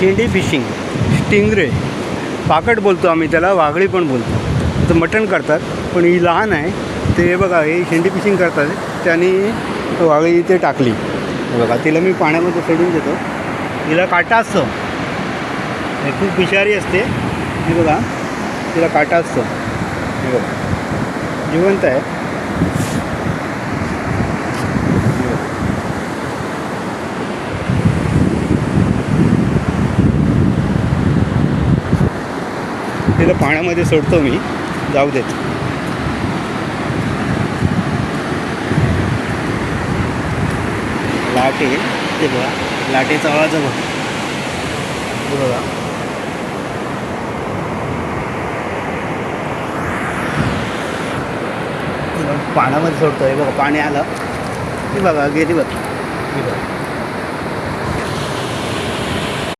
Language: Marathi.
शेंडी फिशिंग स्टिंगरे. पाकट बोलतो आम्ही त्याला वाघळी पण बोलतो. तर मटण करतात पण ही लहान आहे. ते हे बघा हे शेंडी फिशिंग करतात. त्याने वाघळी इथे टाकली. हे बघा तिला मी पाण्यामध्ये सोडून देतो. तिला काटा असतो. हे खूप विषारी असते. हे बघा तिला काटा असतो. हे बघा. जिवंत आहे. तिथं पाण्यामध्ये सोडतो मी. जाऊ देत लाटे ते बघा लाटेचा आवाज बघा. बघा. पाण्यामध्ये सोडतो हे बघा पाणी आलं. ती बघा गेली बघ. बघा.